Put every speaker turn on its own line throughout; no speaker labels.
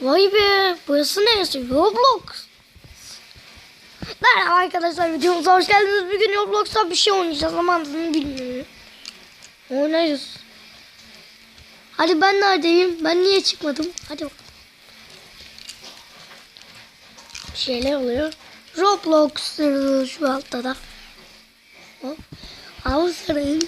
Vay be. Burası neresi? Roblox. Merhaba arkadaşlar videomuza hoş geldiniz. Bugün Roblox'ta bir şey oynayacağız ama adını bilmiyorum. Oynarız. Hadi ben neredeyim? Ben niye çıkmadım? Hadi bakalım. Bir şeyler oluyor. Roblox şu altta da. Hop. Avustralya.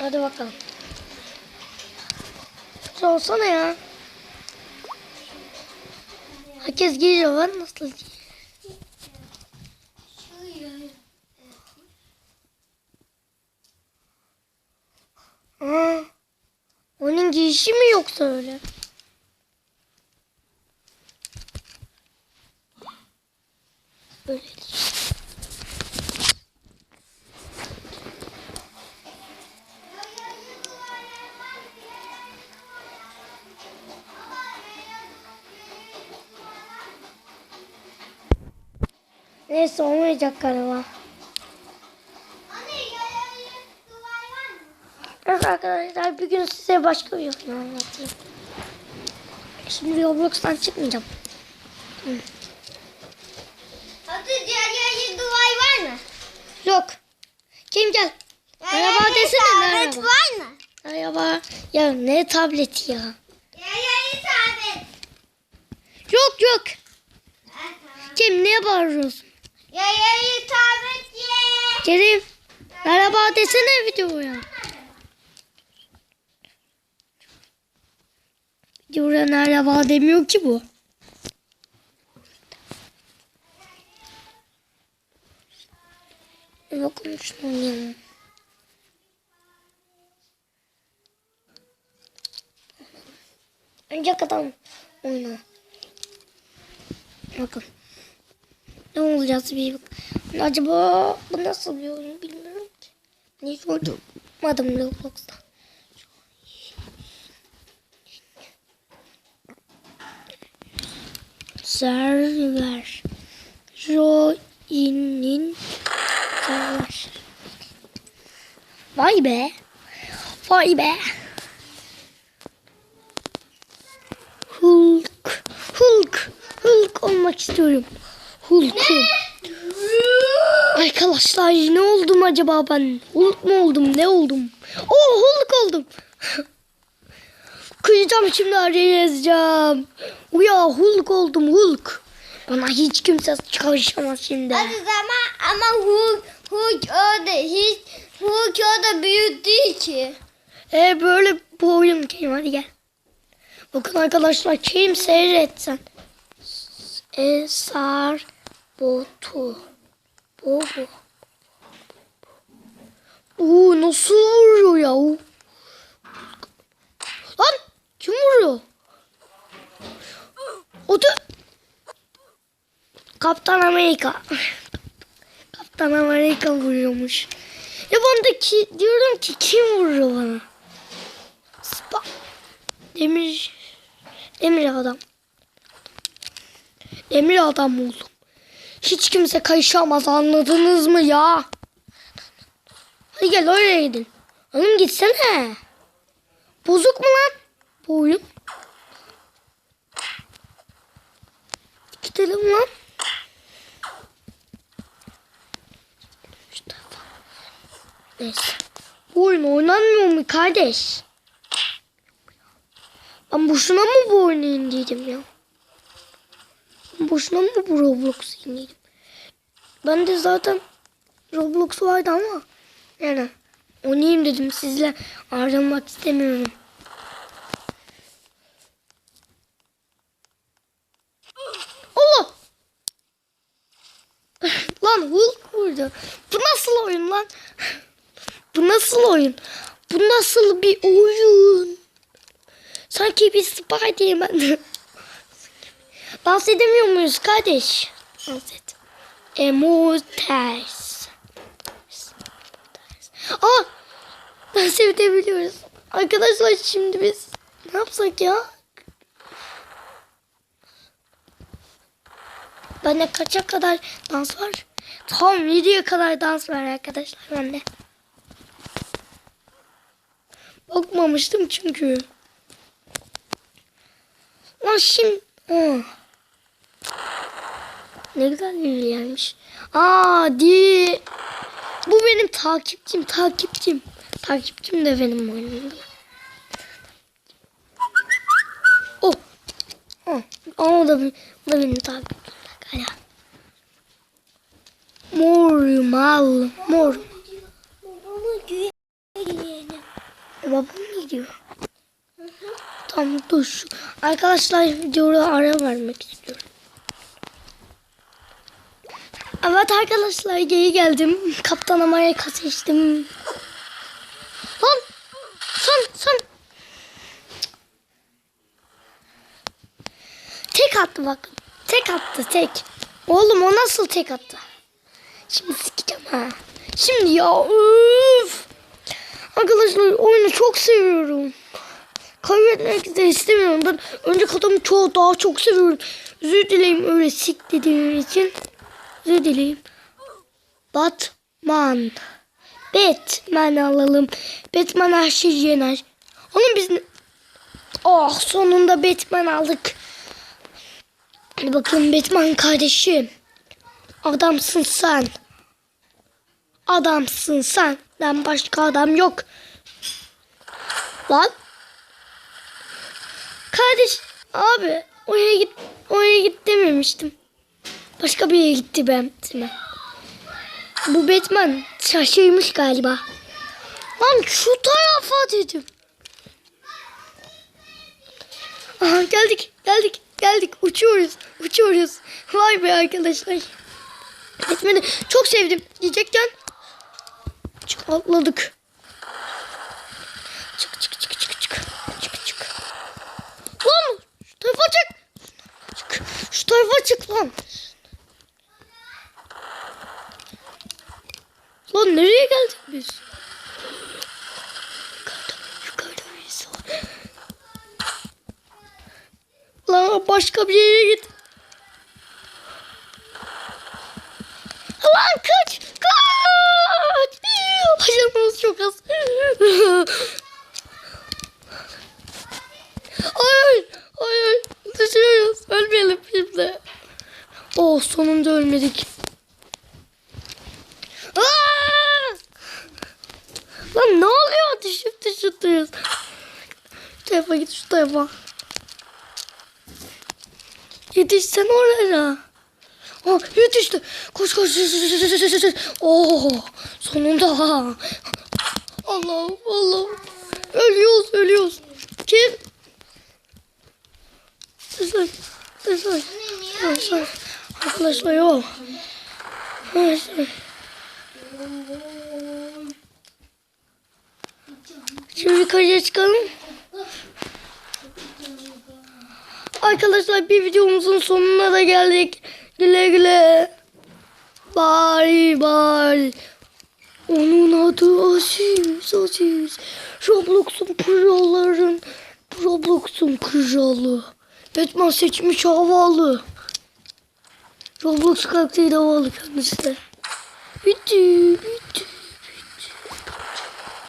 Hadi bakalım. Sorsana ya. Herkes geliyor var nasıl? Aa, onun giyişi mi yoksa öyle? Öyle Neyse olmayacak galiba. Evet arkadaşlar bir gün size başka bir oyun anlatayım. Şimdi Roblox'tan çıkmayacağım.
Hadi diğer yerde duvar var mı?
Yok. Kim gel? Merhaba desene
tablet
merhaba.
var mı?
Merhaba. Ya ne tableti ya?
Yerde tablet.
Yok yok. Kim ne bağırıyorsun?
Yerde tablet ye.
Kerim. Merhaba desene videoya. Videoya merhaba demiyor ki bu. Yok şunu oynayalım. Önce kadar oyna. Bakın. Ne olacağız bir bak. Acaba bu nasıl bir oyun bilmiyorum ki. Ne oynamadım Roblox'ta. Server. Join'in server. Vay be. Vay be. Hulk. Hulk. Hulk olmak istiyorum. Hulk'um. Arkadaşlar ne oldum acaba ben? Hulk mu oldum? Ne oldum? Oo Hulk oldum. Kıyacağım şimdi araya yazacağım. Uya Hulk oldum Hulk. Bana hiç kimse çalışamaz şimdi.
Hadi zaman ama Hulk, Hulk orada hiç Hulk orada büyük değil ki.
E böyle bu oyun Kerim hadi gel. Bakın arkadaşlar Kerim seyretsen. Esar botu. Bu. Oo nasıl vuruyor ya? Lan kim vuruyor? O da Kaptan Amerika. Kaptan Amerika vuruyormuş. Ya ben de ki, diyorum ki kim vuruyor bana? Spa. Demir. Demir adam. Demir adam oldum. Hiç kimse kayışamaz anladınız mı ya? Hadi gel oraya gidin. Oğlum gitsene. Bozuk mu lan bu oyun? Gidelim lan. Neyse. Bu oyun oynanmıyor mu kardeş? Ben boşuna mı bu oyunu indirdim ya? Boşuna mı bu Roblox'u indirdim? Ben de zaten Roblox vardı ama yani oynayayım dedim sizle ayrılmak istemiyorum. Allah! lan Hulk vurdu. Bu nasıl oyun lan? Bu nasıl oyun? Bu nasıl bir oyun? Sanki bir Spiderman. Dans edemiyor muyuz kardeş? Dans et. Emotes. Aa! Dans edebiliyoruz. Arkadaşlar şimdi biz ne yapsak ya? Bende kaça kadar dans var? Tam 7'ye kadar dans var arkadaşlar bende. Bakmamıştım çünkü. Lan şimdi... Aa. Ne güzel bir yermiş. Aa di. Bu benim takipçim, takipçim. Takipçim de benim oyunumda. Oh. Oh. Aa, o da, o da benim takipçim. Galiba. Mor mal. Mor.
Babamı giyelim.
E, babam gidiyor? Tamam dur. Arkadaşlar videoya ara vermek istiyorum. Evet arkadaşlar geri geldim. Kaptan Amerika seçtim. Lan! Sen sen. Tek attı bak. Tek attı tek. Oğlum o nasıl tek attı? Şimdi sikeceğim ha. Şimdi ya üf. Arkadaşlar oyunu çok seviyorum. Kaybetmek de istemiyorum. Ben önceki adamı çok daha çok seviyorum. Özür dileyim öyle sik dediğim için. Özür. Batman. Batman alalım. Batman şeyi yener. Oğlum biz... Oh sonunda Batman aldık. Hadi bakalım Batman kardeşim. Adamsın sen. Adamsın sen. Ben başka adam yok. Lan. Kardeş abi oraya git oraya git dememiştim. Başka bir yere gitti ben. Bu Batman şaşırmış galiba. Lan şu tarafa dedim. Aha geldik geldik geldik uçuyoruz uçuyoruz. Vay be arkadaşlar. Batman'i çok sevdim diyecekken atladık. Çık çık çık çık çık. Çık çık. Lan şu tarafa çık. Çık. Şu tarafa çık lan. Lan nereye geldik biz? Yukarıda, yukarıda birisi var. Lan başka bir yere git. Lan kaç! Kaç! Canımız çok az. Ay ay ay düşüyoruz. Ölmeyelim. Oh sonunda ölmedik. Aa! Lan ne oluyor? Düşüp düşüp duruyoruz. Şu tarafa git şu tarafa. Yetişsen oraya. Oh, yetişti. Koş koş. Oh, sonunda. Allah'ım Allah'ım. Ölüyoruz ölüyoruz. Kim? Arkadaşlar. Arkadaşlar. Arkadaşlar. Arkadaşlar yok. Arkadaşlar. Şimdi yukarıya çıkalım. Arkadaşlar bir videomuzun sonuna da geldik. Güle güle. Bye bye. Onun adı Aziz Aziz. Roblox'un kralların Roblox'un kralı. Batman seçmiş havalı. Roblox karakteri de havalı kendisi de. Bitti. Bitti.